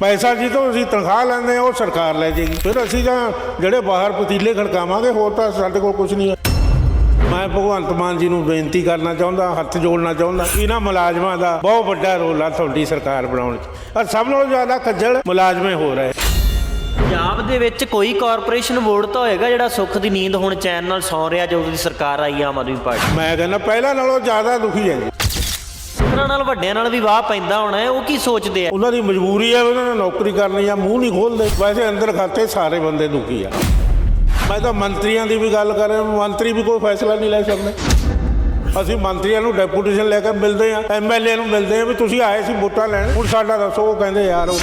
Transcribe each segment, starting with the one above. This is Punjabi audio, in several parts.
ਪੈਸਾ ਜੀ ਤੋਂ ਅਸੀਂ ਤਨਖਾਹ ਲੈਂਦੇ ਹਾਂ ਉਹ ਸਰਕਾਰ ਲੈ ਜਾਏਗੀ। ਫਿਰ ਅਸੀਂ ਤਾਂ ਜਿਹੜੇ ਬਾਹਰ ਪਤੀਲੇ ਖੜਕਾਵਾਂਗੇ ਹੋਰ ਤਾਂ ਸਾਡੇ ਕੋਲ ਕੁਝ ਨਹੀਂ ਹੈ। ਮੈਂ ਭਗਵੰਤ ਮਾਨ ਜੀ ਨੂੰ ਬੇਨਤੀ ਕਰਨਾ ਚਾਹੁੰਦਾ ਹੱਥ ਜੋੜਨਾ ਚਾਹੁੰਦਾ ਇਹਨਾਂ ਮੁਲਾਜ਼ਮਾਂ ਦਾ ਬਹੁਤ ਵੱਡਾ ਰੋਲ ਆ ਤੁਹਾਡੀ ਸਰਕਾਰ ਬਣਾਉਣ 'ਚ। ਔਰ ਸਭ ਨਾਲੋਂ ਜ਼ਿਆਦਾ ਖੱਜਲ ਮੁਲਾਜ਼ਮੇ ਹੋ ਰਹੇ। ਪੰਜਾਬ ਦੇ ਵਿੱਚ ਕੋਈ ਕਾਰਪੋਰੇਸ਼ਨ ਬੋਰਡ ਤਾਂ ਹੋਏਗਾ ਜਿਹੜਾ ਸੁੱਖ ਦੀ ਨੀਂਦ ਹੁਣ ਚੈਨ ਨਾਲ ਸੌਂ ਰਿਹਾ ਜਦੋਂ ਦੀ ਸਰਕਾਰ ਆਈ ਆ ਆਮ ਆਦਮੀ ਪਾਰਟੀ। ਮੈਂ ਕਹਿੰਦਾ ਪਹਿਲਾਂ ਨਾਲੋਂ ਜ਼ਿਆਦਾ ਦੁਖੀ ਹੈ ਜੀ। ਉਹਨਾਂ ਨਾਲ ਵੱਡਿਆਂ ਨਾਲ ਵੀ ਵਾਹ ਪੈਂਦਾ ਹੋਣਾ ਹੈ ਉਹ ਕੀ ਸੋਚਦੇ ਆ? ਉਹਨਾਂ ਦੀ ਮਜਬੂਰੀ ਹੈ ਉਹਨਾਂ ਨੇ ਨੌਕਰੀ ਕਰਨੀ ਆ ਮੂੰਹ ਨਹੀਂ ਖੋਲਦੇ। ਵੈਸੇ ਅੰਦਰ ਖਾਤੇ ਸਾਰੇ ਬੰਦੇ ਦੁਖੀ ਆ। ਮੈਂ ਤਾਂ ਮੰਤਰੀਆਂ ਦੀ ਵੀ ਗੱਲ ਕਰ ਰਿਹਾ ਮੰਤਰੀ ਵੀ ਕੋਈ ਫੈਸਲਾ ਨਹੀਂ ਲੈ ਸਕਦੇ। ਅਸੀਂ ਮੰਤਰੀਆਂ ਨੂੰ ਡੈਪੂਟੇਸ਼ਨ ਲੈ ਕੇ ਮਿਲਦੇ ਆ ਐਮਐਲਏ ਨੂੰ ਮਿਲਦੇ ਆ ਵੀ ਤੁਸੀਂ ਆਏ ਸੀ ਵੋਟਾਂ ਲੈਣ ਹੁਣ ਸਾਡਾ ਦੱਸੋ ਉਹ ਕਹਿੰਦੇ ਯਾਰ ਉਹ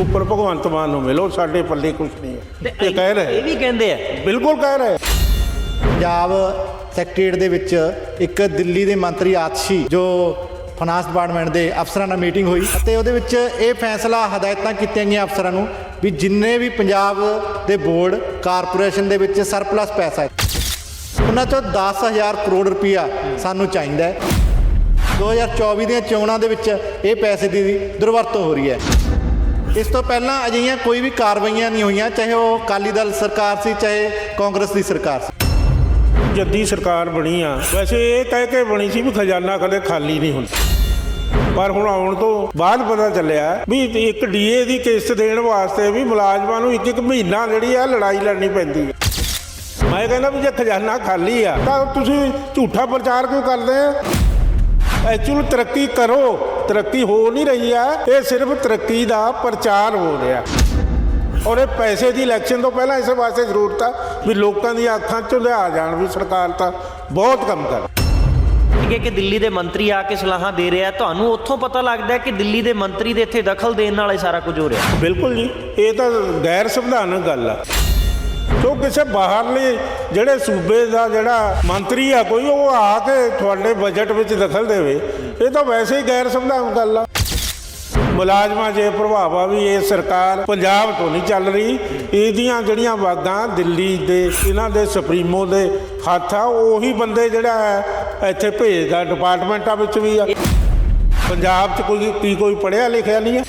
ਉੱਪਰ ਭਗਵੰਤ ਮਾਨ ਨੂੰ ਮਿਲੋ ਸਾਡੇ ਪੱਲੇ ਕੁਝ ਨਹੀਂ ਹੈ। ਇਹ ਕਹਿ ਰਹੇ ਇਹ ਵੀ ਕਹਿੰਦੇ ਆ। ਬਿਲਕੁਲ ਕਹਿ ਰਹੇ ਪੰਜਾਬ ਸੈਕਟਰੀਏਟ ਦੇ ਵਿੱਚ ਇੱਕ ਦਿੱਲੀ ਦੇ ਮੰਤਰੀ ਆਤਸ਼ੀ ਜੋ ਫਾਈਨਾਂਸ ਡਿਪਾਰਟਮੈਂਟ ਦੇ ਅਫਸਰਾਂ ਨਾਲ ਮੀਟਿੰਗ ਹੋਈ ਅਤੇ ਉਹਦੇ ਵਿੱਚ ਇਹ ਫੈਸਲਾ ਹਦਾਇਤਾਂ ਕੀਤੀਆਂ ਗਈਆਂ ਅਫਸਰਾਂ ਨੂੰ ਵੀ ਜਿੰਨੇ ਵੀ ਪੰਜਾਬ ਦੇ ਬੋਰਡ, ਕਾਰਪੋਰੇਸ਼ਨ ਦੇ ਵਿੱਚ ਸਰਪਲਸ ਪੈਸਾ ਹੈ, ਉਹਨਾਂ ਚੋਂ 10000 ਕਰੋੜ ਰੁਪਇਆ ਸਾਨੂੰ ਚਾਹੀਦਾ ਹੈ। 2024 ਦੀਆਂ ਚੋਣਾਂ ਦੇ ਵਿੱਚ ਇਹ ਪੈਸੇ ਦੀ ਦੁਰਵਰਤੋਂ ਹੋ ਰਹੀ ਹੈ। ਇਸ ਤੋਂ ਪਹਿਲਾਂ ਅਜਿਹੀਆਂ ਕੋਈ ਵੀ ਕਾਰਵਾਈਆਂ ਨਹੀਂ ਹੋਈਆਂ, ਚਾਹੇ ਉਹ ਅਕਾਲੀ ਦਲ ਸਰਕਾਰ ਸੀ, ਚਾਹੇ ਕਾਂਗਰਸ ਦੀ ਸਰਕਾਰ ਸੀ। ਜੱਦੀ ਸਰਕਾਰ ਬਣੀ ਆ। ਵੈਸੇ ਇਹ ਕਹਿ ਕੇ ਬਣੀ ਸੀ ਵੀ ਖਜ਼ਾਨਾ ਕਦੇ ਖਾਲੀ ਨਹੀਂ ਹੁੰਦਾ। ਪਰ ਹੁਣ ਆਉਣ ਤੋਂ ਬਾਅਦ ਪਤਾ ਚੱਲਿਆ ਵੀ ਇੱਕ ਡੀਏ ਦੀ ਕਿਸ਼ਤ ਦੇਣ ਵਾਸਤੇ ਵੀ ਮੁਲਾਜ਼ਮਾਂ ਨੂੰ ਇੱਕ ਇੱਕ ਮਹੀਨਾ ਜਿਹੜੀ ਆ ਲੜਾਈ ਲੜਨੀ ਪੈਂਦੀ ਹੈ ਮੈਂ ਕਹਿੰਦਾ ਵੀ ਜੇ ਖਜ਼ਾਨਾ ਖਾਲੀ ਆ, ਤਾਂ ਤੁਸੀਂ ਝੂਠਾ ਪ੍ਰਚਾਰ ਕਿਉਂ ਕਰਦੇ ਆ? ਐਕਚੁਅਲ ਤਰੱਕੀ ਕਰੋ। ਤਰੱਕੀ ਹੋ ਨਹੀਂ ਰਹੀ ਆ, ਇਹ ਸਿਰਫ ਤਰੱਕੀ ਦਾ ਪ੍ਰਚਾਰ ਹੋ ਰਿਹਾ। ਔਰ ਇਹ ਪੈਸੇ ਦੀ ਇਲੈਕਸ਼ਨ ਤੋਂ ਪਹਿਲਾਂ ਇਸੇ ਵਾਸਤੇ ਜ਼ਰੂਰਤ ਆ ਵੀ ਲੋਕਾਂ ਦੀਆਂ ਅੱਖਾਂ 'ਚੋਂ ਲਿਆ ਜਾਣ ਵੀ ਸਰਕਾਰ ਤਾਂ ਬਹੁਤ ਕੰਮ ਕਰ ਠੀਕ ਹੈ ਕਿ ਦਿੱਲੀ ਦੇ ਮੰਤਰੀ ਆ ਕੇ ਸਲਾਹਾਂ ਦੇ ਰਿਹਾ। ਤੁਹਾਨੂੰ ਉੱਥੋਂ ਪਤਾ ਲੱਗਦਾ ਕਿ ਦਿੱਲੀ ਦੇ ਮੰਤਰੀ ਦੇ ਇੱਥੇ ਦਖਲ ਦੇਣ ਨਾਲ ਇਹ ਸਾਰਾ ਕੁਝ ਹੋ ਰਿਹਾ। ਬਿਲਕੁਲ ਜੀ ਇਹ ਤਾਂ ਗੈਰ ਸੰਵਿਧਾਨਕ ਗੱਲ ਆ। ਕਿਉਂ ਕਿਸੇ ਬਾਹਰਲੇ ਜਿਹੜੇ ਸੂਬੇ ਦਾ ਜਿਹੜਾ ਮੰਤਰੀ ਆ ਕੋਈ ਉਹ ਆ ਕੇ ਤੁਹਾਡੇ ਬਜਟ ਵਿੱਚ ਦਖਲ ਦੇਵੇ। ਇਹ ਤਾਂ ਵੈਸੇ ਹੀ ਗੈਰ ਸੰਵਿਧਾਨਕ ਗੱਲ ਆ। ਮੁਲਾਜ਼ਮਾਂ 'ਚ ਇਹ ਪ੍ਰਭਾਵ ਆ ਵੀ ਇਹ ਸਰਕਾਰ ਪੰਜਾਬ ਤੋਂ ਨਹੀਂ ਚੱਲ ਰਹੀ, ਇਹਦੀਆਂ ਜਿਹੜੀਆਂ ਵਾਗਾਂ ਦਿੱਲੀ ਦੇ, ਇਹਨਾਂ ਦੇ ਸੁਪਰੀਮੋ ਦੇ ਹੱਥ ਆ, ਉਹੀ ਬੰਦੇ ਜਿਹੜਾ ਹੈ, ਇੱਥੇ ਭੇਜਦਾ, ਡਿਪਾਰਟਮੈਂਟਾਂ ਵਿੱਚ ਵੀ ਆ। ਪੰਜਾਬ 'ਚ ਕੋਈ, ਕੀ ਕੋਈ ਪੜ੍ਹਿਆ ਲਿਖਿਆ ਨਹੀਂ ਹੈ।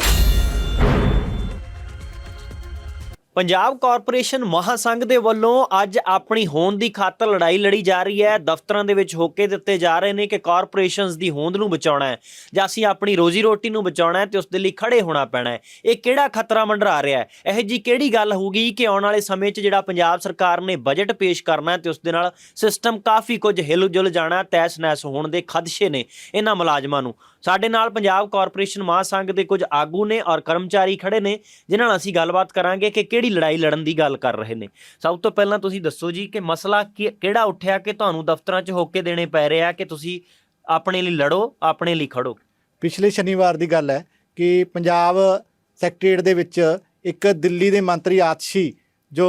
ਪੰਜਾਬ ਕਾਰਪੋਰੇਸ਼ਨ ਮਹਾਸੰਘ ਦੇ ਵੱਲੋਂ ਅੱਜ ਆਪਣੀ ਹੋਂਦ ਦੀ ਖਾਤਰ ਲੜਾਈ ਲੜੀ ਜਾ ਰਹੀ ਹੈ। ਦਫ਼ਤਰਾਂ ਦੇ ਵਿੱਚ ਹੋਕੇ ਦਿੱਤੇ ਜਾ ਰਹੇ ਨੇ ਕਿ ਕਾਰਪੋਰੇਸ਼ਨਸ ਦੀ ਹੋਂਦ ਨੂੰ ਬਚਾਉਣਾ ਹੈ ਜਾਂ ਅਸੀਂ ਆਪਣੀ ਰੋਜ਼ੀ ਰੋਟੀ ਨੂੰ ਬਚਾਉਣਾ ਹੈ ਤੇ ਉਸ ਦੇ ਲਈ ਖੜੇ ਹੋਣਾ ਪੈਣਾ ਹੈ। ਇਹ ਕਿਹੜਾ ਖਤਰਾ ਮੰਡਰਾ ਰਿਹਾ ਹੈ? ਇਹ ਜੀ ਕਿਹੜੀ ਗੱਲ ਹੋਊਗੀ ਕਿ ਆਉਣ ਵਾਲੇ ਸਮੇਂ 'ਚ ਜਿਹੜਾ ਪੰਜਾਬ ਸਰਕਾਰ ਨੇ ਬਜਟ ਪੇਸ਼ ਕਰਨਾ ਹੈ ਤੇ ਉਸ ਦੇ ਨਾਲ ਸਿਸਟਮ ਕਾਫੀ ਕੁਝ ਹਿਲ ਜੁਲ ਜਾਣਾ ਤੈਸ ਨੈਸ ਹੋਣ ਦੇ ਖਦਸ਼ੇ ਨੇ ਇਹਨਾਂ ਮੁਲਾਜ਼ਮਾਂ ਨੂੰ। ਸਾਡੇ ਨਾਲ ਪੰਜਾਬ ਕਾਰਪੋਰੇਸ਼ਨ ਮਹਾਸੰਘ ਦੇ ਕੁਝ ਆਗੂ ਨੇ ਔਰ ਕਰਮਚਾਰੀ ਖੜੇ ਨੇ, ਜਿਨ੍ਹਾਂ ਨਾਲ ਅਸੀਂ ਗੱਲਬਾਤ ਕਰਾਂਗੇ ਕਿ ਕਿਹੜੀ ਲੜਾਈ ਲੜਨ ਦੀ ਗੱਲ ਕਰ ਰਹੇ ਨੇ? ਸਭ ਤੋਂ ਪਹਿਲਾਂ ਤੁਸੀਂ ਦੱਸੋ ਜੀ ਕਿ ਮਸਲਾ ਕਿਹੜਾ ਉੱਠਿਆ ਕਿ ਤੁਹਾਨੂੰ ਦਫ਼ਤਰਾਂ 'ਚ ਹੋਕੇ ਦੇਣੇ ਪੈ ਰਿਹਾ ਕਿ ਤੁਸੀਂ ਆਪਣੇ ਲਈ ਲੜੋ, ਆਪਣੇ ਲਈ ਖੜੋ? ਪਿਛਲੇ ਸ਼ਨੀਵਾਰ ਦੀ ਗੱਲ ਹੈ ਕਿ ਪੰਜਾਬ ਸੈਕਟਰੀਏਟ ਦੇ ਵਿੱਚ ਇੱਕ ਦਿੱਲੀ ਦੇ ਮੰਤਰੀ ਆਤਸ਼ੀ ਜੋ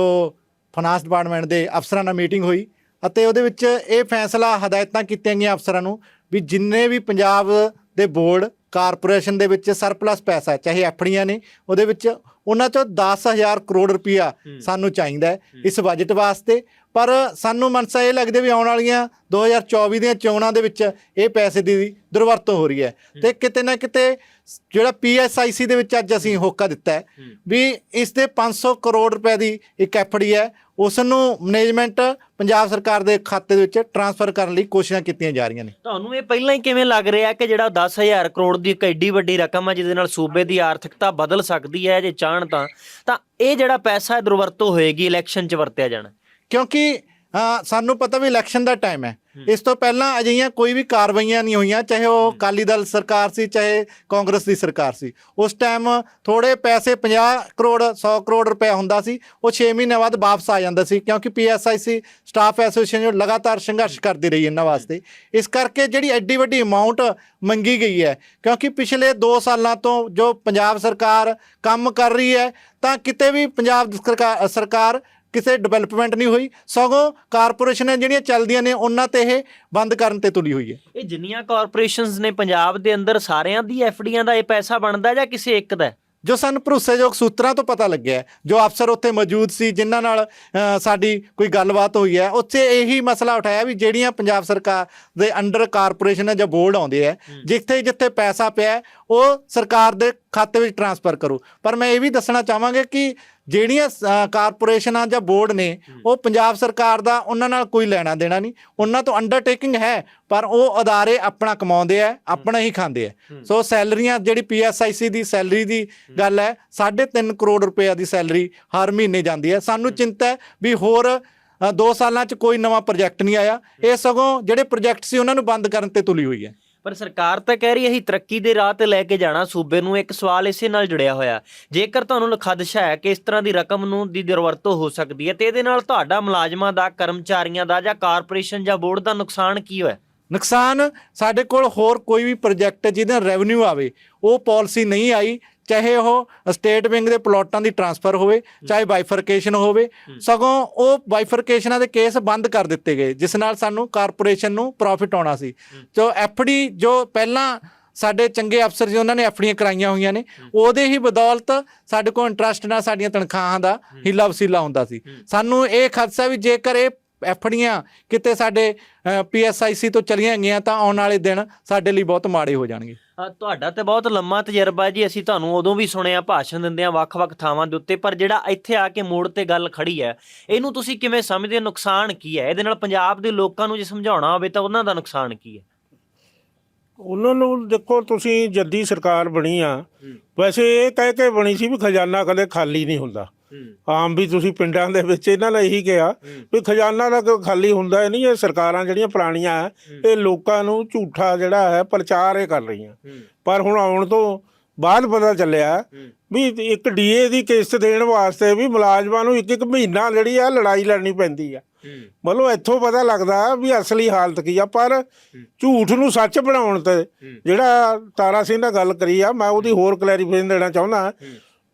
ਫਾਈਨਾਂਸ ਡਿਪਾਰਟਮੈਂਟ ਦੇ ਅਫਸਰਾਂ ਨਾਲ ਮੀਟਿੰਗ ਹੋਈ ਅਤੇ ਉਹਦੇ ਵਿੱਚ ਇਹ ਫੈਸਲਾ ਹਦਾਇਤਾਂ ਕੀਤੀਆਂ ਗਈਆਂ ਅਫਸਰਾਂ ਨੂੰ ਵੀ ਜਿੰਨੇ ਵੀ ਪੰਜਾਬ ਦੇ ਬੋਰਡ ਕਾਰਪੋਰੇਸ਼ਨ ਦੇ ਵਿੱਚ ਸਰਪਲਸ ਪੈਸਾ ਚਾਹੇ ਐਫੜੀਆਂ ਨੇ, ਉਹਦੇ ਵਿੱਚ ਉਹਨਾਂ ਚੋਂ 10000 ਕਰੋੜ ਰੁਪਇਆ ਸਾਨੂੰ ਚਾਹੀਦਾ ਹੈ। ਇਸ ਬਜਟ ਵਾਸਤੇ। ਪਰ ਸਾਨੂੰ ਮਨਸਾ ਇਹ ਲੱਗਦਾ ਵੀ ਆਉਣ ਵਾਲੀਆਂ 2024 ਦੀਆਂ ਚੋਣਾਂ ਦੇ ਵਿੱਚ ਇਹ ਪੈਸੇ ਦੀ ਦੁਰਵਰਤੋਂ ਹੋ ਰਹੀ ਹੈ। ਤੇ ਕਿਤੇ ਨਾ ਕਿਤੇ ਜਿਹੜਾ ਪੀਐਸਆਈਸੀ ਦੇ ਵਿੱਚ ਅੱਜ ਅਸੀਂ ਹੋਕਾ ਦਿੱਤਾ ਹੈ ਵੀ ਇਸ ਦੇ 500 ਕਰੋੜ ਰੁਪਏ ਦੀ ਇੱਕ ਐਫਡੀ ਹੈ ਉਸ ਨੂੰ ਮੈਨੇਜਮੈਂਟ ਪੰਜਾਬ ਸਰਕਾਰ ਦੇ ਖਾਤੇ ਦੇ ਵਿੱਚ ਟਰਾਂਸਫਰ ਕਰਨ ਲਈ ਕੋਸ਼ਿਸ਼ਾਂ ਕੀਤੀਆਂ ਜਾ ਰਹੀਆਂ ਨੇ। ਤੁਹਾਨੂੰ ਇਹ ਪਹਿਲਾਂ ਹੀ ਕਿਵੇਂ ਲੱਗ ਰਿਹਾ ਕਿ ਜਿਹੜਾ 10000 ਕਰੋੜ ਦੀ ਇੱਕ ਐਡੀ ਵੱਡੀ ਰਕਮ ਹੈ ਜਿਹਦੇ ਨਾਲ ਸੂਬੇ ਦੀ ਆਰਥਿਕਤਾ ਬਦਲ ਸਕਦੀ ਹੈ ਜੇ ਚਾਹਣ ਤਾਂ ਤਾਂ ਇਹ ਜਿਹੜਾ ਪੈਸਾ ਦੁਰਵਰਤੋਂ ਹੋਏਗੀ ਇਲੈਕਸ਼ਨ 'ਚ ਵਰਤਿਆ ਜਾਣਾ। ਕਿਉਂਕਿ ਸਾਨੂੰ ਪਤਾ ਵੀ ਇਲੈਕਸ਼ਨ ਦਾ ਟਾਈਮ ਹੈ। ਇਸ ਤੋਂ ਪਹਿਲਾਂ ਅਜਿਹੀਆਂ ਕੋਈ ਵੀ ਕਾਰਵਾਈਆਂ ਨਹੀਂ ਹੋਈਆਂ ਚਾਹੇ ਉਹ ਅਕਾਲੀ ਦਲ ਸਰਕਾਰ ਸੀ ਚਾਹੇ ਕਾਂਗਰਸ ਦੀ ਸਰਕਾਰ ਸੀ। ਉਸ ਟਾਈਮ ਥੋੜੇ ਪੈਸੇ 50 ਕਰੋੜ 100 ਕਰੋੜ ਰੁਪਏ ਹੁੰਦਾ ਸੀ ਉਹ 6 ਮਹੀਨੇ ਬਾਅਦ ਵਾਪਸ ਆ ਜਾਂਦਾ ਸੀ ਕਿਉਂਕਿ ਪੀਐਸਆਈਸੀ ਸਟਾਫ ਐਸੋਸੀਏਸ਼ਨ ਲਗਾਤਾਰ ਸੰਘਰਸ਼ ਕਰਦੀ ਰਹੀ ਇਹਨਾਂ ਵਾਸਤੇ। ਇਸ ਕਰਕੇ ਜਿਹੜੀ ਐਡੀ ਵੱਡੀ ਅਮਾਉਂਟ ਮੰਗੀ ਗਈ ਹੈ ਕਿਉਂਕਿ ਪਿਛਲੇ 2 ਸਾਲਾਂ ਤੋਂ ਜੋ ਪੰਜਾਬ ਸਰਕਾਰ ਕੰਮ ਕਰ ਰਹੀ ਹੈ ਤਾਂ ਕਿਤੇ ਵੀ ਪੰਜਾਬ ਸਰਕਾਰ ਕਿਸੇ ਡਿਵੈਲਪਮੈਂਟ ਨਹੀਂ ਹੋਈ ਸਗੋਂ ਕਾਰਪੋਰੇਸ਼ਨਾਂ ਜਿਹੜੀਆਂ ਚੱਲਦੀਆਂ ਨੇ ਉਹਨਾਂ ਤੇ ਇਹ ਬੰਦ ਕਰਨ ਤੇ ਤੁਲੀ ਹੋਈ ਹੈ। ਇਹ ਜਿੰਨੀਆਂ ਕਾਰਪੋਰੇਸ਼ਨਸ ਨੇ ਪੰਜਾਬ ਦੇ ਅੰਦਰ ਸਾਰਿਆਂ ਦੀ ਐਫਡੀਆਂ ਦਾ ਇਹ ਪੈਸਾ ਬਣਦਾ ਜਾਂ ਕਿਸੇ ਇੱਕ ਦਾ? ਜੋ ਸਾਨੂੰ ਭਰੋਸੇਯੋਗ ਸੂਤਰਾਂ ਤੋਂ ਪਤਾ ਲੱਗਿਆ ਜੋ ਅਫਸਰ ਉੱਥੇ ਮੌਜੂਦ ਸੀ ਜਿਨ੍ਹਾਂ ਨਾਲ ਸਾਡੀ ਕੋਈ ਗੱਲਬਾਤ ਹੋਈ ਹੈ ਉੱਥੇ ਇਹੀ ਮਸਲਾ ਉਠਾਇਆ ਵੀ ਜਿਹੜੀਆਂ ਪੰਜਾਬ ਸਰਕਾਰ ਦੇ ਅੰਡਰ ਕਾਰਪੋਰੇਸ਼ਨ ਜਾਂ ਬੋਰਡ ਆਉਂਦੇ ਆ ਜਿੱਥੇ ਜਿੱਥੇ ਪੈਸਾ ਪਿਆ ਉਹ ਸਰਕਾਰ ਦੇ ਖਾਤੇ ਵਿੱਚ ਟਰਾਂਸਫਰ ਕਰੋ। ਪਰ ਮੈਂ ਇਹ ਵੀ ਦੱਸਣਾ ਚਾਹਾਂਗਾ ਕਿ ਜਿਹੜੀਆਂ ਕਾਰਪੋਰੇਸ਼ਨਾਂ ਜਾਂ ਬੋਰਡ ਨੇ ਉਹ ਪੰਜਾਬ ਸਰਕਾਰ ਦਾ ਉਹਨਾਂ ਨਾਲ ਕੋਈ ਲੈਣਾ ਦੇਣਾ ਨਹੀਂ। ਉਹਨਾਂ ਤੋਂ ਅੰਡਰਟੇਕਿੰਗ ਹੈ ਪਰ ਉਹ ਅਦਾਰੇ ਆਪਣਾ ਕਮਾਉਂਦੇ ਆ ਆਪਣਾ ਹੀ ਖਾਂਦੇ ਆ। ਸੋ ਸੈਲਰੀਆਂ ਜਿਹੜੀ ਪੀਐਸਆਈਸੀ ਦੀ ਸੈਲਰੀ ਦੀ ਗੱਲ ਹੈ 3.5 ਕਰੋੜ ਰੁਪਏ ਦੀ ਸੈਲਰੀ ਹਰ ਮਹੀਨੇ ਜਾਂਦੀ ਹੈ। ਸਾਨੂੰ ਚਿੰਤਾ ਹੈ ਵੀ ਹੋਰ ਦੋ ਸਾਲਾਂ 'ਚ ਕੋਈ ਨਵਾਂ ਪ੍ਰੋਜੈਕਟ ਨਹੀਂ ਆਇਆ। ਇਹ ਸਗੋਂ ਜਿਹੜੇ ਪ੍ਰੋਜੈਕਟ ਸੀ ਉਹਨਾਂ ਨੂੰ ਬੰਦ ਕਰਨ ਤੇ ਤੁਲੀ ਹੋਈ ਹੈ। ਪਰ ਸਰਕਾਰ ਤਾਂ ਕਹਿ ਰਹੀ ਹੈ ਅਸੀਂ ਤਰੱਕੀ ਦੇ ਰਾਹ ਤੇ ਲੈ ਕੇ ਜਾਣਾ, ਸੂਬੇ ਨੂੰ ਇੱਕ ਸਵਾਲ ਇਸੇ ਨਾਲ ਜੁੜਿਆ ਹੋਇਆ। ਜੇਕਰ ਤੁਹਾਨੂੰ ਖਦਸ਼ਾ ਹੈ ਕਿ ਇਸ ਤਰ੍ਹਾਂ ਦੀ ਰਕਮ ਨੂੰ ਦੀ ਦੁਰਵਰਤੋਂ ਹੋ ਸਕਦੀ ਹੈ, ਤੇ ਇਹਦੇ ਨਾਲ ਤੁਹਾਡਾ ਮੁਲਾਜ਼ਮਾਂ ਦਾ, ਕਰਮਚਾਰੀਆਂ ਦਾ ਜਾਂ ਕਾਰਪੋਰੇਸ਼ਨ ਜਾਂ ਬੋਰਡ ਦਾ ਨੁਕਸਾਨ ਕੀ ਹੋਇਆ? ਨੁਕਸਾਨ ਸਾਡੇ ਕੋਲ ਹੋਰ ਕੋਈ ਵੀ ਪ੍ਰੋਜੈਕਟ ਜਿਹਦਾ ਰੈਵਨਿਊ ਆਵੇ, ਉਹ ਪਾਲਿਸੀ ਨਹੀਂ ਆਈ। ਚਾਹੇ ਉਹ ਸਟੇਟ ਵਿੰਗ ਦੇ ਪਲਾਟਾਂ ਦੀ ਟਰਾਂਸਫਰ ਹੋਵੇ ਚਾਹੇ ਬਾਈਫਰਕੇਸ਼ਨ ਹੋਵੇ ਸਗੋਂ ਉਹ ਬਾਈਫਰਕੇਸ਼ਨਾਂ ਦੇ ਕੇਸ ਬੰਦ ਕਰ ਦਿੱਤੇ ਗਏ ਜਿਸ ਨਾਲ ਸਾਨੂੰ ਕਾਰਪੋਰੇਸ਼ਨ ਨੂੰ ਪ੍ਰੋਫਿਟ ਆਉਣਾ ਸੀ। ਜੋ ਐਫਡੀ ਜੋ ਪਹਿਲਾਂ ਸਾਡੇ ਚੰਗੇ ਅਫਸਰ ਜੀ ਉਹਨਾਂ ਨੇ ਐਫਡੀਆਂ ਕਰਾਈਆਂ ਹੋਈਆਂ ਨੇ ਉਹਦੇ ਹੀ ਬਦੌਲਤ ਸਾਡੇ ਕੋਲ ਇੰਟਰਸਟ ਨਾਲ ਸਾਡੀਆਂ ਤਨਖਾਹਾਂ ਦਾ ਹੀਲਾ ਵਸੀਲਾ ਹੁੰਦਾ ਸੀ। ਸਾਨੂੰ ਇਹ ਖਦਸ਼ਾ ਵੀ ਜੇਕਰ ਇਹ ਐਫਡੀਆਂ ਕਿਤੇ ਸਾਡੇ ਪੀਐਸਆਈਸੀ ਤੋਂ ਚਲੀਆਂ ਗਈਆਂ ਤਾਂ ਆਉਣ ਵਾਲੇ ਦਿਨ ਸਾਡੇ ਲਈ ਬਹੁਤ ਮਾੜੇ ਹੋ ਜਾਣਗੇ। ਤੁਹਾਡਾ ਤੇ ਬਹੁਤ ਲੰਮਾ ਤਜਰਬਾ ਜੀ ਅਸੀਂ ਤੁਹਾਨੂੰ ਉਦੋਂ ਵੀ ਸੁਣਿਆ ਭਾਸ਼ਣ ਦਿੰਦੇ ਆ ਵੱਖ-ਵੱਖ ਥਾਵਾਂ ਦੇ ਉੱਤੇ ਪਰ ਜਿਹੜਾ ਇੱਥੇ ਆ ਕੇ ਮੋੜ ਤੇ ਗੱਲ ਖੜੀ ਹੈ ਇਹਨੂੰ ਤੁਸੀਂ ਕਿਵੇਂ ਸਮਝਦੇ ਹੋ? ਨੁਕਸਾਨ ਕੀ ਹੈ? ਇਹਦੇ ਨਾਲ ਪੰਜਾਬ ਦੇ ਲੋਕਾਂ ਨੂੰ ਜੇ ਸਮਝਾਉਣਾ ਹੋਵੇ ਤਾਂ ਉਹਨਾਂ ਦਾ ਨੁਕਸਾਨ ਕੀ ਹੈ? ਉਹਨਾਂ ਨੂੰ ਦੇਖੋ ਤੁਸੀਂ ਜੱਦੀ ਸਰਕਾਰ ਬਣੀ ਆ ਵੈਸੇ ਇਹ ਕਹਿ ਕੇ ਬਣੀ ਸੀ ਵੀ ਖਜ਼ਾਨਾ ਕਦੇ ਖਾਲੀ ਨਹੀਂ ਹੁੰਦਾ। ਆਮ ਵੀ ਤੁਸੀਂ ਪਿੰਡਾਂ ਦੇ ਵਿੱਚ ਇਹਨਾਂ ਨੇ ਇਹੀ ਕਿਹਾ ਵੀ ਖਜ਼ਾਨਾ ਦਾ ਕੋਈ ਖਾਲੀ ਹੁੰਦਾ ਹੀ ਨਹੀਂ ਇਹ ਸਰਕਾਰਾਂ ਜਿਹੜੀਆਂ ਪੁਰਾਣੀਆਂ ਇਹ ਲੋਕਾਂ ਨੂੰ ਝੂਠਾ ਜਿਹੜਾ ਹੈ ਪ੍ਰਚਾਰ ਇਹ ਕਰ ਰਹੀਆਂ। ਪਰ ਹੁਣ ਆਉਣ ਤੋਂ ਬਾਅਦ ਪਤਾ ਚੱਲਿਆ ਵੀ ਇੱਕ ਡੀਏ ਦੀ ਕਿਸ਼ਤ ਦੇਣ ਵਾਸਤੇ ਵੀ ਮੁਲਾਜ਼ਮਾਂ ਨੂੰ ਇੱਕ ਇੱਕ ਮਹੀਨਾ ਜਿਹੜੀ ਆ ਲੜਾਈ ਲੜਨੀ ਪੈਂਦੀ ਆ। ਮਤਲਬ ਇੱਥੋਂ ਪਤਾ ਲੱਗਦਾ ਵੀ ਅਸਲੀ ਹਾਲਤ ਕੀ ਆ ਪਰ ਝੂਠ ਨੂੰ ਸੱਚ ਬਣਾਉਣ ਤੇ ਜਿਹੜਾ ਤਾਰਾ ਸਿੰਘ ਨਾਲ ਗੱਲ ਕਰੀ ਆ ਮੈਂ ਉਹਦੀ ਹੋਰ ਕਲੈਰੀਫਿਕੇਸ਼ਨ ਦੇਣਾ ਚਾਹੁੰਦਾ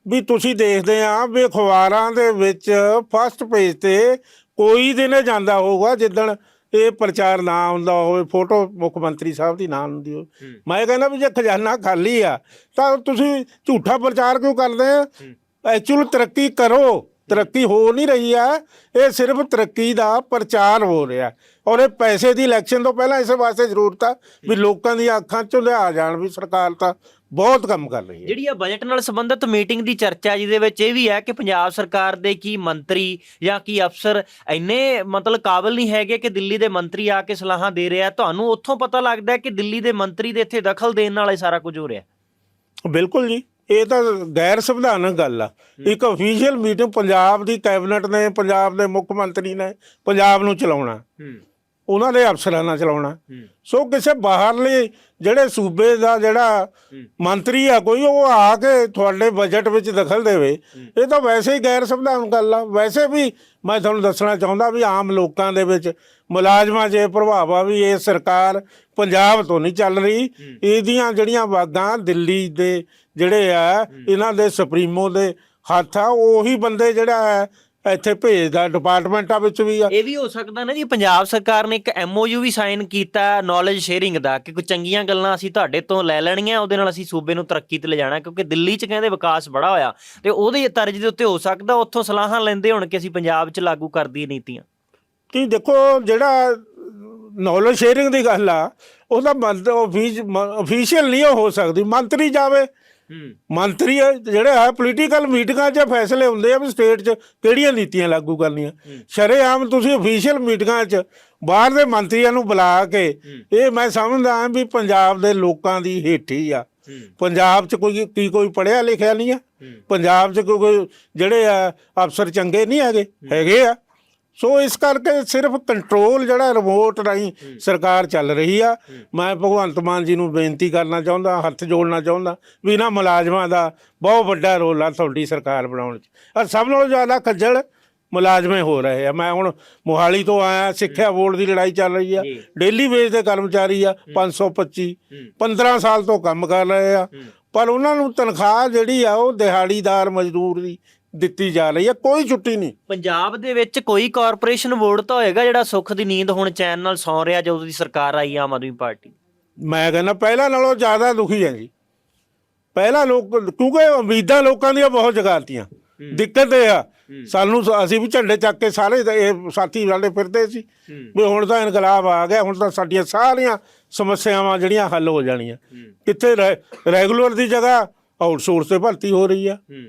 ਵੀ ਤੁਸੀਂ ਦੇਖਦੇ ਆ ਵੀ ਅਖਬਾਰਾਂ ਦੇ ਵਿੱਚ ਫਸਟ ਪੇਜ ਤੇ ਕੋਈ ਦਿਨ ਜਾਂਦਾ ਹੋਊਗਾ ਜਿੱਦਣ ਇਹ ਪ੍ਰਚਾਰ ਨਾ ਹੁੰਦਾ ਹੋਵੇ ਫੋਟੋ ਮੁੱਖ ਮੰਤਰੀ ਸਾਹਿਬ ਦੀ ਨਾ ਹੁੰਦੀ ਹੋਵੇ। ਮੈਂ ਕਹਿੰਦਾ ਵੀ ਜੇ ਖਜ਼ਾਨਾ ਖਾਲੀ ਆ ਤਾਂ ਤੁਸੀਂ ਝੂਠਾ ਪ੍ਰਚਾਰ ਕਿਉਂ ਕਰਦੇ ਆ? ਐਕਚੁਅਲ ਤਰੱਕੀ ਕਰੋ। ਤਰੱਕੀ ਹੋ ਨਹੀਂ ਰਹੀ ਆ। ਇਹ ਸਿਰਫ ਤਰੱਕੀ ਦਾ ਪ੍ਰਚਾਰ ਹੋ ਰਿਹਾ। ਔਰ ਇਹ ਪੈਸੇ ਦੀ ਇਲੈਕਸ਼ਨ ਤੋਂ ਪਹਿਲਾਂ ਇਸ ਵਾਸਤੇ ਜ਼ਰੂਰਤ ਆ ਵੀ ਲੋਕਾਂ ਦੀਆਂ ਅੱਖਾਂ 'ਚੋਂ ਲਿਆ ਜਾਣ ਵੀ ਸਰਕਾਰ ਤਾਂ ਬਹੁਤ ਕੰਮ ਕਰ ਰਹੀ ਹੈ। ਜਿਹੜੀ ਆ ਬਜਟ ਨਾਲ ਸੰਬੰਧਿਤ ਮੀਟਿੰਗ ਦੀ ਚਰਚਾ ਜਿਹਦੇ ਵਿੱਚ ਇਹ ਵੀ ਹੈ ਕਿ ਪੰਜਾਬ ਸਰਕਾਰ ਦੇ ਕੀ ਮੰਤਰੀ ਜਾਂ ਕੀ ਅਫਸਰ ਇੰਨੇ ਮਤਲਬ ਕਾਬਿਲ ਨਹੀਂ ਹੈਗੇ ਕਿ ਦਿੱਲੀ ਦੇ ਮੰਤਰੀ ਆ ਕੇ ਸਲਾਹਾਂ ਦੇ ਰਿਹਾ। ਤੁਹਾਨੂੰ ਉੱਥੋਂ ਪਤਾ ਲੱਗਦਾ ਕਿ ਦਿੱਲੀ ਦੇ ਮੰਤਰੀ ਦੇ ਇੱਥੇ ਦਖਲ ਦੇਣ ਨਾਲ ਇਹ ਸਾਰਾ ਕੁਝ ਹੋ ਰਿਹਾ। ਬਿਲਕੁਲ ਜੀ ਇਹ ਤਾਂ ਗੈਰ ਸੰਵਿਧਾਨਕ ਗੱਲ ਆ। ਇੱਕ ਅਫੀਸ਼ੀਅਲ ਮੀਟਿੰਗ ਪੰਜਾਬ ਦੀ ਕੈਬਨਿਟ ਨੇ ਪੰਜਾਬ ਦੇ ਮੁੱਖ ਮੰਤਰੀ ਨੇ ਪੰਜਾਬ ਨੂੰ ਚਲਾਉਣਾ। ਉਹਨਾਂ ਦੇ ਅਫਸਰਾਂ ਨਾਲ ਚਲਾਉਣਾ। ਸੋ ਕਿਸੇ ਬਾਹਰਲੇ ਜਿਹੜੇ ਸੂਬੇ ਦਾ ਜਿਹੜਾ ਮੰਤਰੀ ਆ ਕੋਈ ਉਹ ਆ ਕੇ ਤੁਹਾਡੇ ਬਜਟ ਵਿੱਚ ਦਖਲ ਦੇਵੇ ਇਹ ਤਾਂ ਵੈਸੇ ਹੀ ਗੈਰ ਸੰਵਿਧਾਨਕ ਗੱਲ ਆ। ਵੈਸੇ ਵੀ ਮੈਂ ਤੁਹਾਨੂੰ ਦੱਸਣਾ ਚਾਹੁੰਦਾ ਵੀ ਆਮ ਲੋਕਾਂ ਦੇ ਵਿੱਚ ਮੁਲਾਜ਼ਮਾਂ 'ਚ ਇਹ ਪ੍ਰਭਾਵ ਆ ਵੀ ਇਹ ਸਰਕਾਰ ਪੰਜਾਬ ਤੋਂ ਨਹੀਂ ਚੱਲ ਰਹੀ। ਇਹਦੀਆਂ ਜਿਹੜੀਆਂ ਵਾਗਾਂ ਦਿੱਲੀ ਦੇ ਜਿਹੜੇ ਆ ਇਹਨਾਂ ਦੇ ਸੁਪਰੀਮੋ ਦੇ ਹੱਥ ਆ ਉਹੀ ਬੰਦੇ ਜਿਹੜਾ ਹੈ ਇੱਥੇ ਭੇਜਦਾ ਡਿਪਾਰਟਮੈਂਟਾਂ ਵਿੱਚ ਵੀ ਆ। ਇਹ ਵੀ ਹੋ ਸਕਦਾ ਨਾ ਜੀ ਪੰਜਾਬ ਸਰਕਾਰ ਨੇ ਇੱਕ ਐਮਓਯੂ ਵੀ ਸਾਈਨ ਕੀਤਾ ਨੌਲੇਜ ਸ਼ੇਅਰਿੰਗ ਦਾ ਕਿ ਕੋਈ ਚੰਗੀਆਂ ਗੱਲਾਂ ਅਸੀਂ ਤੁਹਾਡੇ ਤੋਂ ਲੈ ਲੈਣੀਆਂ ਉਹਦੇ ਨਾਲ ਅਸੀਂ ਸੂਬੇ ਨੂੰ ਤਰੱਕੀ ਤੇ ਲਿਜਾਣਾ ਕਿਉਂਕਿ ਦਿੱਲੀ 'ਚ ਕਹਿੰਦੇ ਵਿਕਾਸ ਬੜਾ ਹੋਇਆ। ਤੇ ਉਹਦੇ ਤਰਜ ਦੇ ਉੱਤੇ ਹੋ ਸਕਦਾ ਉੱਥੋਂ ਸਲਾਹਾਂ ਲੈਂਦੇ ਹੋਣ ਕਿ ਅਸੀਂ ਪੰਜਾਬ 'ਚ ਲਾਗੂ ਕਰ ਦਈਏ ਨੀਤੀਆਂ। ਕਿ ਦੇਖੋ ਜਿਹੜਾ ਨੌਲੇਜ ਸ਼ੇਅਰਿੰਗ ਦੀ ਗੱਲ ਆ ਉਹਦਾ ਅਫੀਸ਼ੀਅਲ ਨਹੀਂ ਹੋ ਸਕਦੀ ਮੰਤਰੀ ਜਾਵੇ। ਮੰਤਰੀ ਜਿਹੜੇ ਆ ਪੋਲੀਟੀਕਲ ਮੀਟਿੰਗਾਂ 'ਚ ਫੈਸਲੇ ਹੁੰਦੇ ਆ ਵੀ ਸਟੇਟ 'ਚ ਕਿਹੜੀਆਂ ਨੀਤੀਆਂ ਲਾਗੂ ਕਰਨੀਆਂ। ਸ਼ਰੇਆਮ ਤੁਸੀਂ ਅਫੀਸ਼ੀਅਲ ਮੀਟਿੰਗਾਂ 'ਚ ਬਾਹਰ ਦੇ ਮੰਤਰੀਆਂ ਨੂੰ ਬੁਲਾ ਕੇ ਇਹ ਮੈਂ ਸਮਝਦਾ ਹਾਂ ਵੀ ਪੰਜਾਬ ਦੇ ਲੋਕਾਂ ਦੀ ਹੇਠੀ ਆ। ਪੰਜਾਬ 'ਚ ਕੋਈ ਕੀ ਕੋਈ ਪੜਿਆ ਲਿਖਿਆ ਨਹੀਂ ਆ। ਪੰਜਾਬ 'ਚ ਕੋਈ ਜਿਹੜੇ ਆ ਅਫਸਰ ਚੰਗੇ ਨਹੀਂ ਹੈਗੇ ਹੈਗੇ ਆ। ਸੋ ਇਸ ਕਰਕੇ ਸਿਰਫ ਕੰਟਰੋਲ ਜਿਹੜਾ ਰਿਮੋਟ ਰਾਹੀਂ ਸਰਕਾਰ ਚੱਲ ਰਹੀ ਆ। ਮੈਂ ਭਗਵੰਤ ਮਾਨ ਜੀ ਨੂੰ ਬੇਨਤੀ ਕਰਨਾ ਚਾਹੁੰਦਾ ਹੱਥ ਜੋੜਨਾ ਚਾਹੁੰਦਾ ਵੀ ਇਹਨਾਂ ਮੁਲਾਜ਼ਮਾਂ ਦਾ ਬਹੁਤ ਵੱਡਾ ਰੋਲ ਆ ਤੁਹਾਡੀ ਸਰਕਾਰ ਬਣਾਉਣ 'ਚ। ਔਰ ਸਭ ਨਾਲੋਂ ਜ਼ਿਆਦਾ ਖੱਜਲ ਮੁਲਾਜ਼ਮੇ ਹੋ ਰਹੇ ਆ। ਮੈਂ ਹੁਣ ਮੋਹਾਲੀ ਤੋਂ ਆਇਆ ਸਿੱਖਿਆ ਬੋਰਡ ਦੀ ਲੜਾਈ ਚੱਲ ਰਹੀ ਆ। ਡੇਲੀ ਵੇਜ ਦੇ ਕਰਮਚਾਰੀ ਆ 525 15 ਸਾਲ ਤੋਂ ਕੰਮ ਕਰ ਰਹੇ ਆ। ਪਰ ਉਹਨਾਂ ਨੂੰ ਤਨਖਾਹ ਜਿਹੜੀ ਆ ਉਹ ਦਿਹਾੜੀਦਾਰ ਮਜ਼ਦੂਰ ਦੀ ਦਿੱਤੀ ਜਾ ਰਹੀ ਆ ਕੋਈ ਛੁੱਟੀ ਨਹੀਂ। ਪੰਜਾਬ ਦੇ ਵਿੱਚ ਕੋਈ ਕਾਰਪੋਰੇਸ਼ਨ ਬੋਰਡ ਤਾਂ ਹੋਏਗਾ ਜਿਹੜਾ ਸੁੱਖ ਦੀ ਨੀਂਦ ਹੁਣ ਚੈਨ ਨਾਲ ਸੌਂ ਰਿਹਾ ਜਦੋਂ ਦੀ ਸਰਕਾਰ ਆਈ ਆਮ ਆਦਮੀ ਪਾਰਟੀ। ਮੈਂ ਕਹਿੰਦਾ ਪਹਿਲਾਂ ਨਾਲੋਂ ਜ਼ਿਆਦਾ ਦੁਖੀ ਹੈ ਜੀ। ਪਹਿਲਾਂ ਲੋਕ ਕਿਉਂਕਿ ਉਮੀਦਾਂ ਲੋਕਾਂ ਦੀਆਂ ਬਹੁਤ ਜਗਾਤੀਆਂ ਦਿੱਕਤ ਇਹ ਆ ਸਾਨੂੰ ਅਸੀਂ ਵੀ ਝੰਡੇ ਚੱਕ ਕੇ ਸਾਰੇ ਇਹ ਸਾਥੀ ਸਾਡੇ ਫਿਰਦੇ ਸੀ। ਵੀ ਹੁਣ ਤਾਂ ਇਨਕਲਾਬ ਆ ਗਿਆ ਹੁਣ ਤਾਂ ਸਾਡੀਆਂ ਸਾਰੀਆਂ ਸਮੱਸਿਆਵਾਂ ਜਿਹੜੀਆਂ ਹੱਲ ਹੋ ਜਾਣੀਆਂ। ਕਿੱਥੇ ਰੈਗੂਲਰ ਦੀ ਜਗ੍ਹਾ ਆਊਟਸੋਰਸ ਤੇ ਭਰਤੀ ਹੋ ਰਹੀ ਆ। ਹੂੰ।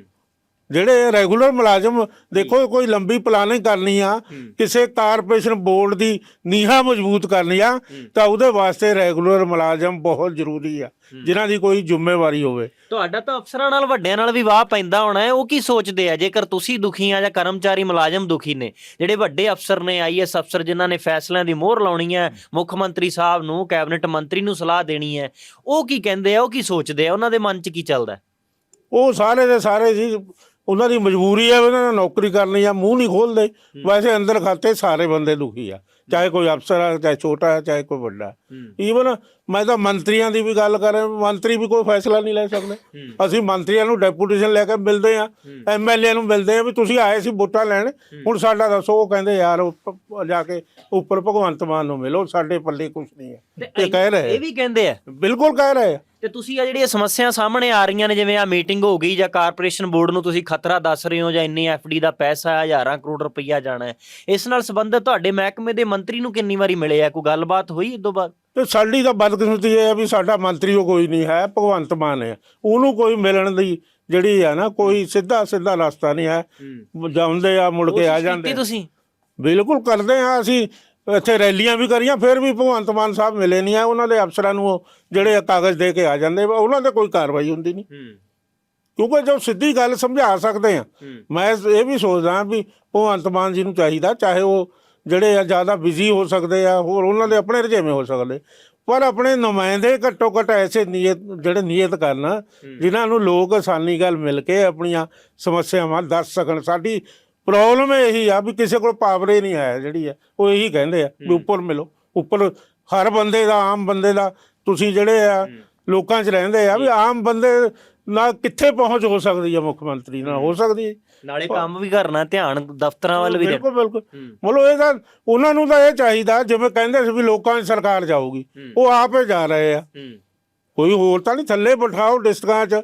ਜਿਹੜੇ ਰੈਗੂਲਰ ਮੁਲਾਜ਼ਮ ਦੇਖੋ ਕੋਈ ਲੰਬੀ ਪਲਾਨਿੰਗ ਕਰਨੀ ਆ ਕਿਸੇ ਕਾਰਪੋਰੇਸ਼ਨ ਬੋਰਡ ਦੀ ਨੀਹਾਂ ਮਜ਼ਬੂਤ ਕਰਨੀ ਆ ਤਾਂ ਉਹਦੇ ਵਾਸਤੇ ਰੈਗੂਲਰ ਮੁਲਾਜ਼ਮ ਬਹੁਤ ਜ਼ਰੂਰੀ ਆ ਜਿਨ੍ਹਾਂ ਦੀ ਕੋਈ ਜ਼ਿੰਮੇਵਾਰੀ ਹੋਵੇ। ਤੁਹਾਡਾ ਤਾਂ ਅਫਸਰਾਂ ਨਾਲ ਵੱਡਿਆਂ ਨਾਲ ਵੀ ਵਾਹ ਪੈਂਦਾ ਹੋਣਾ ਹੈ ਉਹ ਕੀ ਸੋਚਦੇ ਆ? ਜੇਕਰ ਤੁਸੀਂ ਦੁਖੀ ਆ ਜਾਂ ਕਰਮਚਾਰੀ ਮੁਲਾਜ਼ਮ ਦੁਖੀ ਨੇ ਜਿਹੜੇ ਵੱਡੇ ਅਫਸਰ ਨੇ ਆਈਐਸ ਅਫਸਰ ਜਿਨ੍ਹਾਂ ਨੇ ਫੈਸਲਿਆਂ ਦੀ ਮੋਹਰ ਲਾਉਣੀ ਹੈ ਮੁੱਖ ਮੰਤਰੀ ਸਾਹਿਬ ਨੂੰ ਕੈਬਨਿਟ ਮੰਤਰੀ ਨੂੰ ਸਲਾਹ ਦੇਣੀ ਹੈ ਉਹ ਕੀ ਕਹਿੰਦੇ ਆ ਉਹ ਕੀ ਸੋਚਦੇ ਆ? ਉਹਨਾਂ ਦੇ ਮਨ 'ਚ ਕੀ ਚੱਲਦਾ? ਉਹ ਸਾਰੇ ਦੇ ਸਾਰੇ ਜੀ ਉਹਨਾਂ ਦੀ ਮਜਬੂਰੀ ਹੈ ਉਹਨਾਂ ਨੇ ਨੌਕਰੀ ਕਰਨੀ ਆ ਮੂੰਹ ਨਹੀਂ ਖੋਲਦੇ। ਵੈਸੇ ਅੰਦਰ ਖਾਤੇ ਸਾਰੇ ਬੰਦੇ ਦੁਖੀ ਆ। ਚਾਹੇ ਕੋਈ ਅਫਸਰ ਆ ਚਾਹੇ ਛੋਟਾ ਹੈ ਚਾਹੇ ਕੋਈ ਵੱਡਾ। ਈਵਨ ਮੈਂ ਤਾਂ ਮੰਤਰੀਆਂ ਦੀ ਵੀ ਗੱਲ ਕਰਾਂ ਮੰਤਰੀ ਵੀ ਕੋਈ ਫੈਸਲਾ ਨਹੀਂ ਲੈ ਸਕਦੇ। ਅਸੀਂ ਮੰਤਰੀਆਂ ਨੂੰ ਡੈਪੂਟੇਸ਼ਨ ਲੈ ਕੇ ਮਿਲਦੇ ਆ ਐਮਐਲਏ ਨੂੰ ਮਿਲਦੇ ਆ ਵੀ ਤੁਸੀਂ ਆਏ ਸੀ ਵੋਟਾਂ ਲੈਣ ਹੁਣ ਸਾਡਾ ਦੱਸੋ ਉਹ ਕਹਿੰਦੇ ਯਾਰ ਜਾ ਕੇ ਉੱਪਰ ਭਗਵੰਤ ਮਾਨ ਨੂੰ ਮਿਲੋ ਸਾਡੇ ਪੱਲੇ ਕੁਝ ਨਹੀਂ ਹੈ। ਇਹ ਕਹਿ ਰਹੇ ਇਹ ਵੀ ਕਹਿੰਦੇ ਆ। ਬਿਲਕੁਲ ਕਹਿ ਰਹੇ ਆ। ਤੇ ਤੁਸੀਂ ਆ ਜਿਹੜੀਆਂ ਸਮੱਸਿਆ ਸਾਹਮਣੇ ਆ ਰਹੀਆਂ ਨੇ ਜਿਵੇਂ ਆ ਮੀਟਿੰਗ ਹੋ ਗਈ ਜਾਂ ਕਾਰਪੋਰੇਸ਼ਨ ਬੋਰਡ ਨੂੰ ਤੁਸੀਂ ਖਤਰਾ ਦੱਸ ਰਹੇ ਹੋ ਜਾਂ ਇੰਨੀ ਐਫਡੀ ਦਾ ਪੈਸਾ ਹਜ਼ਾਰਾਂ ਕਰੋੜ ਰੁਪਈਆ ਜਾਣਾ ਹੈ ਇਸ ਨਾਲ ਸੰਬੰਧਿਤ ਤੁਹਾਡੇ ਮਹਿਕਮੇ ਦੇ ਮੰਤਰੀ ਨੂੰ ਕਿੰਨੀ ਵਾਰੀ ਮਿਲੇ ਆ ਕੋਈ ਗੱਲਬਾਤ ਹੋਈ ਤੋਂ ਬਾਅਦ? ਤੇ ਸਾਡੀ ਤਾਂ ਬਦਕਿਸਮਤੀ ਇਹ ਹੈ ਵੀ ਸਾਡਾ ਮੰਤਰੀ ਉਹ ਕੋਈ ਨਹੀਂ ਹੈ ਭਗਵੰਤ ਮਾਨ ਹੈ। ਉਹਨੂੰ ਕੋਈ ਮਿਲਣ ਦੀ ਜਿਹੜੀ ਹੈ ਨਾ ਕੋਈ ਸਿੱਧਾ ਸਿੱਧਾ ਰਸਤਾ ਨਹੀਂ ਹੈ। ਜਾਂਦੇ ਆ ਮੁੜ ਕੇ ਆ ਜਾਂਦੇ ਆ। ਤੁਸੀਂ? ਬਿਲਕੁਲ ਕਰਦੇ ਆ ਅਸੀਂ। ਇੱਥੇ ਰੈਲੀਆਂ ਵੀ ਕਰੀਆਂ ਫਿਰ ਵੀ ਭਗਵੰਤ ਮਾਨ ਸਾਹਿਬ ਮਿਲੇ ਨਹੀਂ ਆ ਉਹਨਾਂ ਦੇ ਅਫਸਰਾਂ ਨੂੰ ਉਹ ਜਿਹੜੇ ਕਾਗਜ਼ ਦੇ ਕੇ ਆ ਜਾਂਦੇ ਉਹਨਾਂ ਤੇ ਕੋਈ ਕਾਰਵਾਈ ਹੁੰਦੀ ਨਹੀਂ। ਕਿਉਂਕਿ ਜੋ ਸਿੱਧੀ ਗੱਲ ਸਮਝਾ ਸਕਦੇ ਆ ਮੈਂ ਇਹ ਵੀ ਸੋਚਦਾ ਵੀ ਭਗਵੰਤ ਮਾਨ ਜੀ ਨੂੰ ਚਾਹੀਦਾ ਚਾਹੇ ਉਹ ਜਿਹੜੇ ਆ ਜ਼ਿਆਦਾ ਬਿਜ਼ੀ ਹੋ ਸਕਦੇ ਆ ਹੋਰ ਉਹਨਾਂ ਦੇ ਆਪਣੇ ਰੁਝੇਵੇਂ ਹੋ ਸਕਦੇ ਪਰ ਆਪਣੇ ਨੁਮਾਇੰਦੇ ਘੱਟੋ ਘੱਟ ਐਸੇ ਨੀਅਤ ਜਿਹੜੇ ਨੀਅਤ ਕਰਨ ਜਿਨ੍ਹਾਂ ਨੂੰ ਲੋਕ ਆਸਾਨੀ ਗੱਲ ਮਿਲ ਕੇ ਆਪਣੀਆਂ ਸਮੱਸਿਆਵਾਂ ਦੱਸ ਸਕਣ। ਸਾਡੀ ਪ੍ਰੋਬਲਮ ਇਹੀ ਆ ਵੀ ਕਿਸੇ ਕੋਲ ਪਾਵਰ ਹੀ ਨਹੀਂ ਹੈ ਜਿਹੜੀ ਆ ਉਹ ਇਹੀ ਕਹਿੰਦੇ ਆ ਵੀ ਉੱਪਰ ਮਿਲੋ। ਉੱਪਰ ਹਰ ਬੰਦੇ ਦਾ ਆਮ ਬੰਦੇ ਦਾ ਤੁਸੀਂ ਜਿਹੜੇ ਆ ਲੋਕਾਂ 'ਚ ਰਹਿੰਦੇ ਆ ਵੀ ਆਮ ਬੰਦੇ ਨਾਲ ਕਿੱਥੇ ਪਹੁੰਚ ਹੋ ਸਕਦੀ ਹੈ ਮੁੱਖ ਮੰਤਰੀ ਨਾਲ? ਹੋ ਸਕਦੀ ਹੈ। ਨਾਲੇ ਕੰਮ ਵੀ ਕਰਨਾ ਧਿਆਨ ਦਫ਼ਤਰਾਂ ਵੱਲ ਵੀ ਬਿਲਕੁਲ ਬਿਲਕੁਲ। ਮਤਲਬ ਇਹ ਤਾਂ ਉਹਨਾਂ ਨੂੰ ਤਾਂ ਇਹ ਚਾਹੀਦਾ ਜਿਵੇਂ ਕਹਿੰਦੇ ਸੀ ਵੀ ਲੋਕਾਂ ਦੀ ਸਰਕਾਰ ਜਾਊਗੀ ਉਹ ਆਪੇ ਜਾ ਰਹੇ ਆ। ਕੋਈ ਹੋਰ ਤਾਂ ਨਹੀਂ ਥੱਲੇ ਬਿਠਾਓ ਡਿਸਟ੍ਰਿਕਾਂ 'ਚ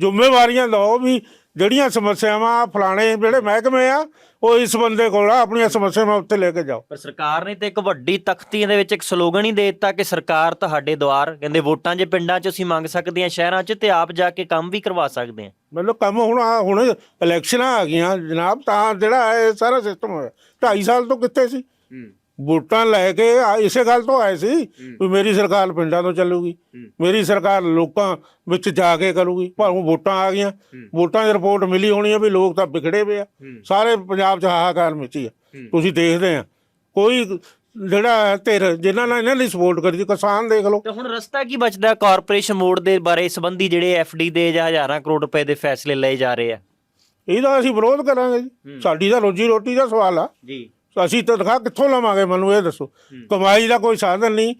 ਜ਼ਿੰਮੇਵਾਰੀਆਂ ਲਓ ਵੀ ਜਿਹੜੀਆਂ ਸਮੱਸਿਆਵਾਂ ਫਲਾਣੇ ਜਿਹੜੇ ਮਹਿਕਮੇ ਆ ਉਹ ਇਸ ਬੰਦੇ ਕੋਲ ਆ ਆਪਣੀਆਂ ਸਮੱਸਿਆਵਾਂ ਉੱਤੇ ਲੈ ਕੇ ਜਾਓ। ਪਰ ਸਰਕਾਰ ਨੇ ਤੇ ਇੱਕ ਵੱਡੀ ਤਖਤੀ ਦੇ ਵਿੱਚ ਇੱਕ ਸਲੋਗਨ ਹੀ ਦੇ ਦਿੱਤਾ ਕਿ ਸਰਕਾਰ ਤੁਹਾਡੇ ਦੁਆਰ ਕਹਿੰਦੇ ਵੋਟਾਂ ਜੇ ਪਿੰਡਾਂ 'ਚ ਅਸੀਂ ਮੰਗ ਸਕਦੇ ਹਾਂ ਸ਼ਹਿਰਾਂ 'ਚ ਤੇ ਆਪ ਜਾ ਕੇ ਕੰਮ ਵੀ ਕਰਵਾ ਸਕਦੇ ਹਾਂ। ਮਤਲਬ ਕੰਮ ਹੁਣ ਆ ਹੁਣ ਇਲੈਕਸ਼ਨਾਂ ਆ ਗਈਆਂ ਜਨਾਬ ਤਾਂ ਜਿਹੜਾ ਇਹ ਸਾਰਾ ਸਿਸਟਮ ਹੋਇਆ 2.5 ਸਾਲ ਤੋਂ ਕਿੱਥੇ ਸੀ? ਵੋਟਾਂ ਲੈ ਕੇ ਆ- ਇਸੇ ਗੱਲ ਤੋਂ ਆਏ ਸੀ ਵੀ ਮੇਰੀ ਸਰਕਾਰ ਪਿੰਡਾਂ ਤੋਂ ਚੱਲੂਗੀ ਮੇਰੀ ਸਰਕਾਰ ਲੋਕਾਂ ਵਿੱਚ ਜਾ ਕੇ ਕਰੂਗੀ ਪਰ ਹੁਣ ਵੋਟਾਂ ਆ ਗਈਆਂ ਵੋਟਾਂ ਦੀ ਰਿਪੋਰਟ ਮਿਲੀ ਹੋਣੀ ਹੈ ਵੀ ਲੋਕ ਤਾਂ ਵਿਖੜੇ ਪਏ ਆ। ਸਾਰੇ ਪੰਜਾਬ 'ਚ ਹਾਹਾਕਾਰ ਮਚੀ ਆ। ਤੁਸੀਂ ਦੇਖਦੇ ਆ ਕੋਈ ਜਿਹੜਾ ਧਿਰ ਜਿਨ੍ਹਾਂ ਨਾਲ ਇਹਨਾਂ ਦੀ ਸਪੋਰਟ ਕਰੀ ਸੀ, ਕਿਸਾਨ ਦੇਖ ਲਓ। ਤੇ ਹੁਣ ਰਸਤਾ ਕੀ ਬਚਦਾ? ਕਾਰਪੋਰੇਸ਼ਨ ਮੋਡ ਦੇ ਬਾਰੇ ਸੰਬੰਧੀ ਜਿਹੜੇ ਐਫਡੀ ਦੇ ਜਾਂ ਹਜ਼ਾਰਾਂ ਕਰੋੜ ਰੁਪਏ ਦੇ ਫੈਸਲੇ ਲਏ ਜਾ ਰਹੇ ਆ। ਇਹਦਾ ਅਸੀਂ ਵਿਰੋਧ ਕਰਾਂਗੇ ਜੀ। ਸਾਡੀ ਤਾਂ ਰੋਜੀ ਰੋਟੀ ਦਾ ਸਵਾਲ ਆ। ਜੀ। ਅਸੀਂ ਤਨਖਾਹ ਕਿੱਥੋਂ ਲਵਾਂਗੇ ਮੈਨੂੰ ਇਹ ਦੱਸੋ। ਕਮਾਈ ਦਾ ਕੋਈ ਸਾਧਨ ਨਹੀਂ।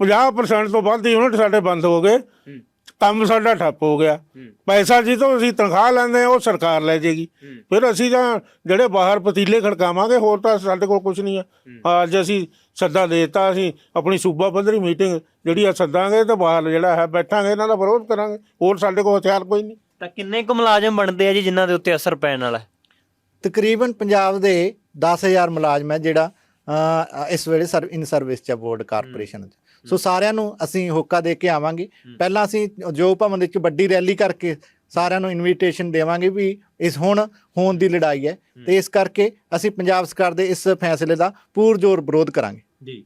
50% ਤੋਂ ਵੱਧ ਯੂਨਿਟ ਸਾਡੇ ਬੰਦ ਹੋ ਗਏ। ਕੰਮ ਸਾਡਾ ਠੱਪ ਹੋ ਗਿਆ। ਪੈਸਾ ਜੀ ਤੋਂ ਅਸੀਂ ਤਨਖਾਹ ਲੈਂਦੇ ਆ ਉਹ ਸਰਕਾਰ ਲੈ ਜੇਗੀ। ਫਿਰ ਅਸੀਂ ਤਾਂ ਜਿਹੜੇ ਬਾਹਰ ਪਤੀਲੇ ਖੜਕਾਵਾਂਗੇ ਹੋਰ ਤਾਂ ਸਾਡੇ ਕੋਲ ਕੁਝ ਨਹੀਂ ਆ। ਅੱਜ ਅਸੀਂ ਸੱਦਾ ਦੇਤਾ ਅਸੀਂ ਆਪਣੀ ਸੂਬਾ ਪੱਧਰੀ ਮੀਟਿੰਗ ਜਿਹੜੀ ਆ ਸੱਦਾਂਗੇ ਤੇ ਬਾਹਰ ਜਿਹੜਾ ਹੈ ਬੈਠਾਂਗੇ ਇਹਨਾਂ ਦਾ ਵਿਰੋਧ ਕਰਾਂਗੇ। ਹੋਰ ਸਾਡੇ ਕੋਲ ਹਥਿਆਰ ਕੋਈ ਨਹੀਂ। ਤਾਂ ਕਿੰਨੇ ਕੁ ਮੁਲਾਜ਼ਮ ਬਣਦੇ ਆ ਜੀ ਜਿਨ੍ਹਾਂ ਦੇ ਉੱਤੇ ਅਸਰ ਪੈਣ ਵਾਲਾ ਹੈ? ਤਕਰੀਬਨ ਪੰਜਾਬ ਦੇ 10000 ਮੁਲਾਜ਼ਮ ਹੈ ਜਿਹੜਾ ਇਸ ਵੇਲੇ ਇਨ ਸਰਵਿਸ ਚ ਬੋਰਡ ਕਾਰਪੋਰੇਸ਼ਨ ਚ। ਸੋ ਸਾਰਿਆਂ ਨੂੰ ਅਸੀਂ ਹੋਕਾ ਦੇ ਕੇ ਆਵਾਂਗੇ। ਪਹਿਲਾਂ ਅਸੀਂ ਜੋ ਭਵਨ ਦੇ ਵਿੱਚ ਵੱਡੀ ਰੈਲੀ ਕਰਕੇ ਸਾਰਿਆਂ ਨੂੰ ਇਨਵੀਟੇਸ਼ਨ ਦੇਵਾਂਗੇ ਵੀ ਇਸ ਹੁਣ ਹੋਣ ਦੀ ਲੜਾਈ ਹੈ। ਤੇ ਇਸ ਕਰਕੇ ਅਸੀਂ ਪੰਜਾਬ ਸਰਕਾਰ ਦੇ ਇਸ ਫੈਸਲੇ ਦਾ ਪੂਰਜ਼ੋਰ ਵਿਰੋਧ ਕਰਾਂਗੇ। ਜੀ।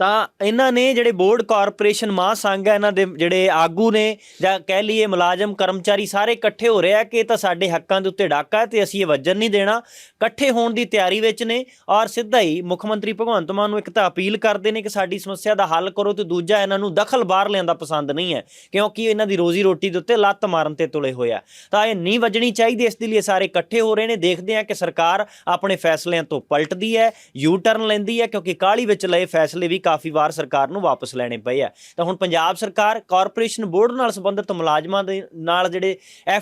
ਤਾਂ ਇਹਨਾਂ ਨੇ ਜਿਹੜੇ ਬੋਰਡ ਕਾਰਪੋਰੇਸ਼ਨ ਮਹਾਸੰਘ ਹੈ, ਇਹਨਾਂ ਦੇ ਜਿਹੜੇ ਆਗੂ ਨੇ ਜਾਂ ਕਹਿ ਲਈਏ ਮੁਲਾਜ਼ਮ, ਕਰਮਚਾਰੀ ਸਾਰੇ ਇਕੱਠੇ ਹੋ ਰਹੇ ਆ ਕਿ ਇਹ ਤਾਂ ਸਾਡੇ ਹੱਕਾਂ ਦੇ ਉੱਤੇ ਡਾਕਾ ਹੈ ਤੇ ਅਸੀਂ ਇਹ ਵੱਜਣ ਨਹੀਂ ਦੇਣਾ। ਇਕੱਠੇ ਹੋਣ ਦੀ ਤਿਆਰੀ ਵਿੱਚ ਨੇ ਔਰ ਸਿੱਧਾ ਹੀ ਮੁੱਖ ਮੰਤਰੀ ਭਗਵੰਤ ਮਾਨ ਨੂੰ ਇੱਕ ਤਾਂ ਅਪੀਲ ਕਰਦੇ ਨੇ ਕਿ ਸਾਡੀ ਸਮੱਸਿਆ ਦਾ ਹੱਲ ਕਰੋ ਤੇ ਦੂਜਾ ਇਹਨਾਂ ਨੂੰ ਦਖਲ ਬਾਹਰ ਲਿਆਂਦਾ ਪਸੰਦ ਨਹੀਂ ਹੈ, ਕਿਉਂਕਿ ਇਹਨਾਂ ਦੀ ਰੋਜ਼ੀ ਰੋਟੀ ਦੇ ਉੱਤੇ ਲੱਤ ਮਾਰਨ ਤੇ ਤੁਲੇ ਹੋਇਆ ਤਾਂ ਇਹ ਨਹੀਂ ਵੱਜਣੀ ਚਾਹੀਦੀ, ਇਸ ਦੇ ਲਈ ਇਹ ਸਾਰੇ ਇਕੱਠੇ ਹੋ ਰਹੇ ਨੇ। ਦੇਖਦੇ ਆ ਕਿ ਸਰਕਾਰ ਆਪਣੇ ਫੈਸਲਿਆਂ ਤੋਂ ਪਲਟਦੀ ਹੈ ਯੂ ਟਰਨ ਲੈਂਦੀ ਹੈ, ਕਿਉਂਕਿ ਕਾਹਲੀ ਵਿੱਚ ਲਏ ਫੈਸਲੇ ਵੀ ਕਾਫੀ ਵਾਰ ਸਰਕਾਰ ਨੂੰ ਵਾਪਸ ਲੈਣੇ ਪਏ ਆ। ਤਾਂ ਹੁਣ ਪੰਜਾਬ ਸਰਕਾਰ ਕਾਰਪੋਰੇਸ਼ਨ ਬੋਰਡ ਨਾਲ ਸੰਬੰਧਿਤ ਮੁਲਾਜ਼ਮਾਂ ਦੇ ਨਾਲ ਜਿਹੜੇ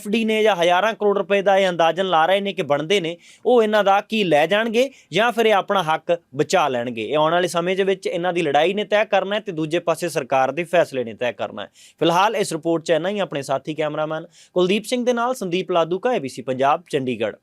ਡੀ ਨੇ ਜਾਂ ਹਜ਼ਾਰਾਂ ਕਰੋੜ ਰੁਪਏ ਦਾ ਇਹ ਅੰਦਾਜ਼ਨ ਲਾ ਰਹੇ ਨੇ ਕਿ ਬਣਦੇ ਨੇ, ਉਹ ਇਹਨਾਂ ਦਾ ਕੀ ਲੈ ਜਾਣਗੇ ਜਾਂ ਫਿਰ ਇਹ ਆਪਣਾ ਹੱਕ ਬਚਾ ਲੈਣਗੇ। ਇਹ ਆਉਣ ਵਾਲੇ ਸਮੇਂ ਦੇ ਵਿੱਚ ਇਹਨਾਂ ਦੀ ਲੜਾਈ ਨੇ ਤੈਅ ਕਰਨਾ ਹੈ ਤੇ ਦੂਜੇ ਪਾਸੇ ਸਰਕਾਰ ਦੇ ਫੈਸਲੇ ਨੇ ਤੈਅ ਕਰਨਾ ਹੈ। ਫਿਲਹਾਲ ਇਸ ਰਿਪੋਰਟ 'ਚ ਇੰਨਾ ਹੀ। ਆਪਣੇ ਸਾਥੀ ਕੈਮਰਾਮੈਨ ਕੁਲਦੀਪ ਸਿੰਘ ਦੇ ਨਾਲ ਸੰਦੀਪ ਲਾਦੂ ਕਾ ABC ਪੰਜਾਬ, ਚੰਡੀਗੜ੍ਹ।